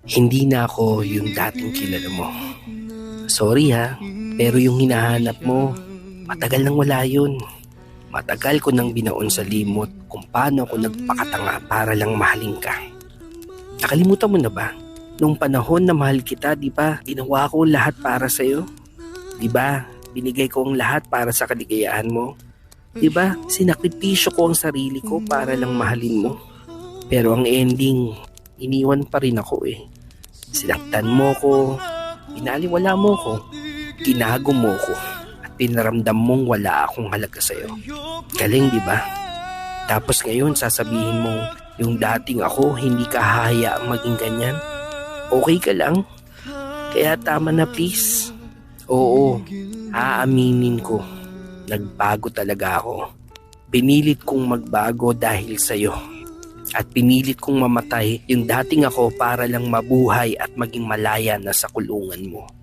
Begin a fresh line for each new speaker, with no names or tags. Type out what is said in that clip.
Hindi na ako yung dating kilala mo. Sorry ha, pero yung hinahanap mo, matagal nang wala yun. Matagal ko nang binaon sa limot kung paano ako nagpakatanga para lang mahalin ka. Nakalimutan mo na ba? Nung panahon na mahal kita, di ba, ginawa ko lahat para sa'yo? Di ba, binigay ko ang lahat para sa kaligayahan mo? Di ba, sinakripisyo ko ang sarili ko para lang mahalin mo? Pero ang ending, iniwan pa rin ako eh. Sinaktan mo ko, inaliwala mo ko, ginago mo ko, at pinaramdam mong wala akong halaga sa'yo. Galing di ba? Tapos ngayon sasabihin mo, yung dating ako hindi ka hahayaang maging ganyan. Okay ka lang? Kaya tama na please. Oo, aaminin ko. Nagbago talaga ako. Pinilit kong magbago dahil sa'yo. At pinilit kong mamatay yung dating ako para lang mabuhay at maging malaya na sa kulungan mo.